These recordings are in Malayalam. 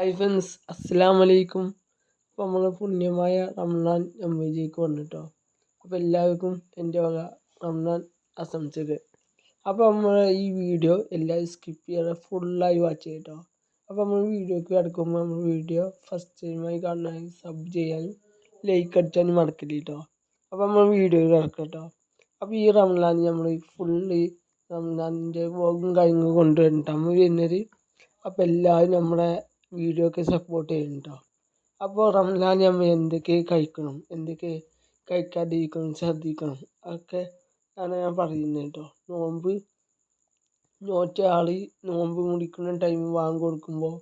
ഹായ് ഫ്രണ്ട്സ് അസ്സലാം വലൈക്കും അപ്പോൾ നമ്മൾ പുണ്യമായ റംസാൻ ജമ്മിലേക്ക് വന്നിട്ടോ. അപ്പോൾ എല്ലാവർക്കും എന്റെ വക റംസാൻ ആശംസകൾ. അപ്പോൾ നമ്മൾ ഈ വീഡിയോ എല്ലാവരും സ്കിപ്പ് ചെയ്യാതെ ഫുള്ളായി വാച്ച് ചെയ്യട്ടോ. അപ്പോൾ നമ്മൾ വീഡിയോക്ക് കിടക്കുമ്പോൾ നമ്മൾ വീഡിയോ ഫസ്റ്റ് ടൈമായി കാണാൻ സബ് ചെയ്യാനും ലൈക്ക് അടിച്ചാലും മറക്കില്ല കേട്ടോ അപ്പോൾ നമ്മൾ വീഡിയോ കിടക്കട്ടോ. അപ്പോൾ ഈ റംസാൻ നമ്മൾ ഫുള്ള് റംസാനിന്റെ വ്ളോഗും കാര്യങ്ങളും കൊണ്ടുവരണ്ട നമ്മൾ വരുന്നത് അപ്പോൾ എല്ലാവരും നമ്മളെ വീഡിയോക്ക് സപ്പോർട്ട് ചെയ്യുന്നുണ്ടോ? അപ്പോൾ റംസാൻ നമ്മൾ എന്തൊക്കെ കഴിക്കണം? എന്തൊക്കെ കഴിക്കാതിരിക്കണം ശ്രദ്ധിക്കണം? അതൊക്കെ ആണ് ഞാൻ പറയുന്നത് കേട്ടോ. നോമ്പ് നോറ്റ ആൾ നോമ്പ് മുടിക്കുന്ന ടൈം വാങ്ങി കൊടുക്കുമ്പോൾ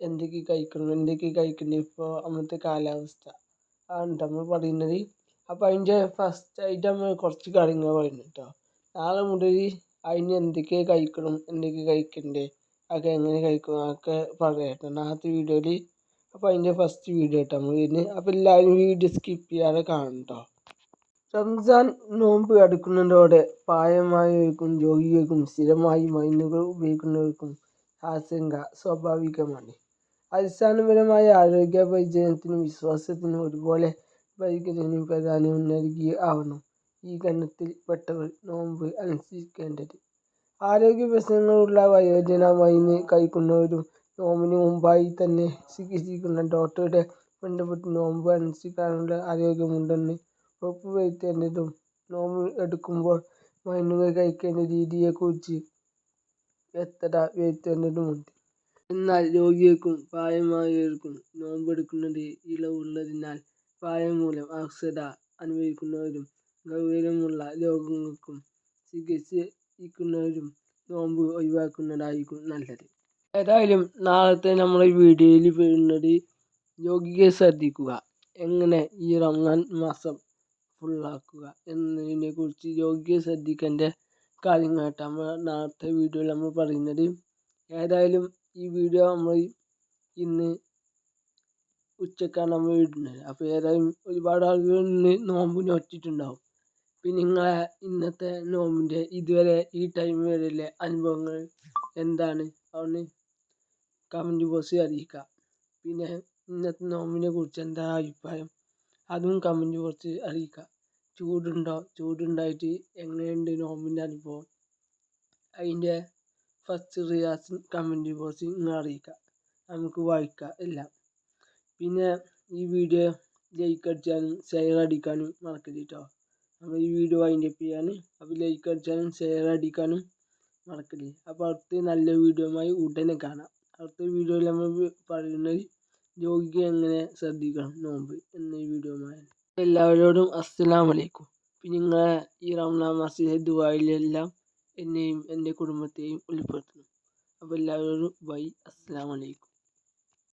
എന്തൊക്കെ കഴിക്കണം? എന്തൊക്കെ കഴിക്കണ്ടേ? ഇപ്പോൾ അന്നത്തെ കാലാവസ്ഥ. ആണ് നമ്മൾ പറയുന്നത്. അപ്പോൾ അതിന്റെ ഫസ്റ്റായിട്ട് നമ്മൾ കുറച്ച് കാര്യങ്ങൾ പറയുന്നത് കേട്ടോ. നാളെ മുതൽ അതിന് എന്തൊക്കെ കഴിക്കണം? എന്തൊക്കെ കഴിക്കണ്ടേ? അതൊക്കെ എങ്ങനെ കഴിക്കും അതൊക്കെ പറയാട്ടോ ആദ്യത്തെ വീഡിയോയിൽ അപ്പോൾ അതിന്റെ ഫസ്റ്റ് വീഡിയോ കേട്ടോ നമ്മൾ വരുന്നത്. അപ്പോൾ എല്ലാവരും വീഡിയോ സ്കിപ്പ് ചെയ്യാതെ കേട്ടോ റംസാൻ നോമ്പ് അടുക്കുന്നതോടെ പ്രായമായവർക്കും രോഗികൾക്കും സ്ഥിരമായി മരുന്നുകൾ ഉപയോഗിക്കുന്നവർക്കും ആശങ്ക സ്വാഭാവികമാണ്. അടിസ്ഥാനപരമായ ആരോഗ്യ പരിചരണത്തിനും വിശ്വാസത്തിനും ഒരുപോലെ പരിഗണനയും പ്രധാനവും നൽകി ആവണം ഈ ഗണത്തിൽ പെട്ടവർ നോമ്പ് അനുസരിക്കേണ്ടത്. ആരോഗ്യ പ്രശ്നങ്ങളുള്ള വയോജന മരുന്ന് കഴിക്കുന്നവരും നോമ്പിന് മുമ്പായി തന്നെ ചികിത്സിക്കുന്ന ഡോക്ടറുടെ ബന്ധപ്പെട്ട് നോമ്പ് അനുഷ്ഠിക്കാനുള്ള ആരോഗ്യമുണ്ടെന്ന് ഉറപ്പുവരുത്തേണ്ടതും നോമ്പ് എടുക്കുമ്പോൾ മരുന്നുകൾ കഴിക്കേണ്ട രീതിയെക്കുറിച്ച് വ്യക്തത വരുത്തേണ്ടതുമുണ്ട്. എന്നാൽ രോഗികൾക്കും പ്രായമായവർക്കും നോമ്പെടുക്കുന്നത് ഇളവുള്ളതിനാൽ പ്രായം മൂലം അസ്വസ്ഥത അനുഭവിക്കുന്നവരും ഗൗരവമുള്ള രോഗങ്ങൾക്കും ചികിത്സിക്കുന്നവരും നോമ്പ് ഒഴിവാക്കുന്നതായിരിക്കും നല്ലത്. ഏതായാലും നാളത്തെ നമ്മുടെ വീഡിയോയിൽ വരുന്നത് യോഗിയെ ശ്രദ്ധിക്കുക എങ്ങനെ ഈ റമദാൻ മാസം ഫുള്ളാക്കുക എന്നതിനെക്കുറിച്ച് യോഗിയെ ശ്രദ്ധിക്കേണ്ട കാര്യങ്ങളായിട്ട് നമ്മൾ നാളത്തെ വീഡിയോയിൽ നമ്മൾ പറയുന്നത്. ഏതായാലും ഈ വീഡിയോ നമ്മൾ ഇന്ന് ഉച്ചക്കാണ് നമ്മൾ ഇടുന്നത്. അപ്പോൾ ഏതായാലും ഒരുപാട് ആളുകൾ ഇന്ന് നോമ്പ് നോറ്റിട്ടുണ്ടാവും. പിന്നെ നിങ്ങളെ ഇന്നത്തെ നോമ്പിന്റെ ഇതുവരെ ഈ ടൈം വരെയുള്ള അനുഭവങ്ങൾ എന്താണ് അതൊന്ന് കമന്റ് ബോക്സിൽ അറിയിക്കുക. പിന്നെ ഇന്നത്തെ നോമ്പിനെ കുറിച്ച് എന്താ അഭിപ്രായം അതും കമന്റ് ബോക്സിൽ അറിയിക്കുക. ചൂടുണ്ടോ ചൂടുണ്ടായിട്ട് എങ്ങനെയുണ്ട് നോമ്പിന്റെ അനുഭവം അതിന്റെ ഫസ്റ്റ് റിയാക്ഷൻ കമന്റ് ബോക്സിൽ നിങ്ങൾ അറിയിക്കുക. നമുക്ക് വായിക്കാം എല്ലാം. പിന്നെ ഈ വീഡിയോ ലൈക്ക് അടിച്ചാലും ഷെയർ അടിക്കാനും മറക്കരുത് ട്ടോ. അപ്പോൾ ഈ വീഡിയോ വൈൻഡ് അപ്പ് ചെയ്യാണ്. അപ്പോൾ ലൈക്ക് അടിച്ചാലും ഷെയർ അടിക്കാനും മറക്കില്ല അപ്പോൾ അടുത്ത നല്ല വീഡിയോയുമായി ഉടനെ കാണാം. അടുത്ത വീഡിയോയിൽ നമ്മൾ പറയുന്നത് രോഗിക്ക് എങ്ങനെ ശ്രദ്ധിക്കണം നോമ്പ് എന്ന വീഡിയോയുമായാണ്. എല്ലാവരോടും അസ്സലാമു അലൈക്കും. പിന്നെ നിങ്ങളെ ഈ റമദാൻ മാസത്തിലെ ദുആയിലെല്ലാം എന്നെയും എന്റെ കുടുംബത്തെയും ഉൾപ്പെടുത്തണം. അപ്പോൾ എല്ലാവരോടും ബൈ അസ്സലാമു അലൈക്കും.